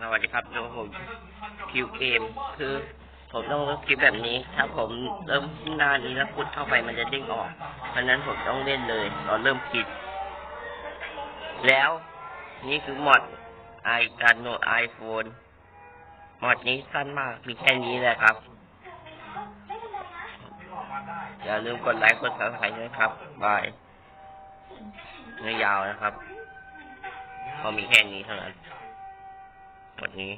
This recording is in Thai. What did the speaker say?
นะครับเดี๋ยผมคิวเกมคือ ผมต้องเริ่มคลิปแบบนี้ ถ้าผมเริ่มหน้านี้แล้วพุดเข้าไปมันจะเด้งออกเพราะนั้นผมต้องเล่นเลยตอนเริ่มคลิปแล้วนี่คือมอดไอการโนไอโฟนมอดนี้สั้นมากมีแค่นี้แหละครับอย่าลืมกดไลค์กดซับสไครต์ด้วยครับบายเนื้อยาวนะครับพอมีแค่นี้เท่านั้น หมดนี้